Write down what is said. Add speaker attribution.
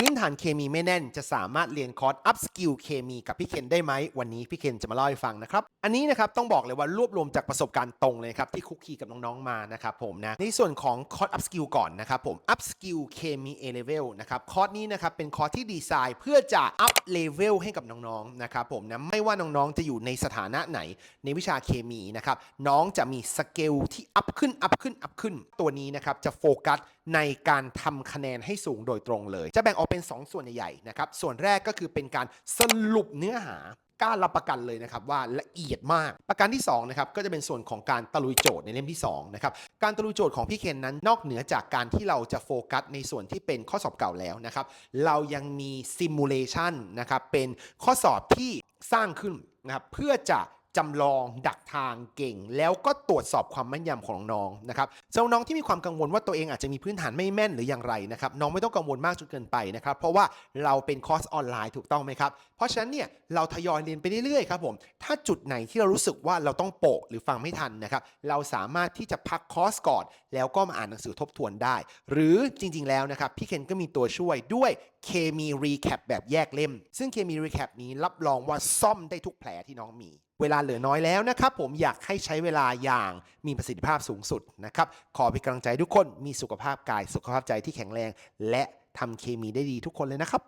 Speaker 1: พื้นฐานเคมีไม่แน่น จะสามารถเรียนคอร์ส Up Skill เคมีกับพี่เคนได้ไหม วันนี้พี่เคนจะมาเล่าให้ฟังนะครับ อันนี้นะครับต้องบอกเลยว่ารวบรวมจากประสบการณ์ตรงเลยครับ ที่คุกคีกับน้องๆมานะครับผมนะ ในส่วนของคอร์ส Up Skill ก่อนนะครับผม Up Skill เคมี A Level นะครับคอร์สนี้นะครับเป็นคอร์สที่ดีไซน์เพื่อจะ Up Level ให้กับน้องๆนะครับผมนะไม่ว่าน้องๆจะอยู่ในสถานะไหน ในวิชาเคมีนะครับน้องจะมีสเกลที่อัพขึ้นอัพขึ้นอัพขึ้นตัวนี้นะครับจะโฟกัส ในการทำคะแนนให้สูงโดยตรงเลย จะแบ่งออกเป็น 2 ส่วนใหญ่ๆนะครับ ส่วนแรกก็คือเป็นการสรุปเนื้อหากล้ารับประกันเลยนะครับว่าละเอียดมาก ประการที่2นะครับก็จะเป็นส่วนของการตะลุยโจทย์ในเล่มที่2นะครับการตะลุยโจทย์ของพี่เคนนั้น นอกเหนือจากการที่เราจะโฟกัสในส่วนที่เป็นข้อสอบเก่าแล้วนะครับเรายังมีซิมูเลชันนะครับเป็นข้อสอบที่สร้างขึ้นนะครับเพื่อจะ จำลองดักทางเก่ง แล้วก็ตรวจสอบความแม่นยำของน้องนะครับสำหรับน้องที่มีความกังวลว่าตัวเองอาจจะมีพื้นฐานไม่แม่นหรืออย่างไรนะครับน้องไม่ต้องกังวลมากจนเกินไปนะครับเพราะว่าเราเป็นคอร์สออนไลน์ถูกต้องไหมครับเพราะฉะนั้นเนี่ยเราทยอยเรียนไปเรื่อยๆครับผมถ้าจุดไหนที่เรารู้สึกว่าเราต้องโปะหรือฟังไม่ทันนะครับเราสามารถที่จะพักคอร์สก่อน แล้วก็มาอ่านหนังสือทบทวนได้ หรือจริง ๆแล้วนะครับพี่เคนก็มีตัวช่วยด้วยเคมีรีแคปแบบแยกเล่ม ซึ่งเคมีรีแคปนี้รับรองว่าซ่อมได้ทุกแผลที่น้องมี เวลาเหลือน้อยแล้วนะครับ ผมอยากให้ใช้เวลาอย่างมีประสิทธิภาพสูงสุดนะครับ ขอเป็นกำลังใจทุกคนมีสุขภาพกาย สุขภาพใจที่แข็งแรง และทำเคมีได้ดีทุกคนเลยนะครับ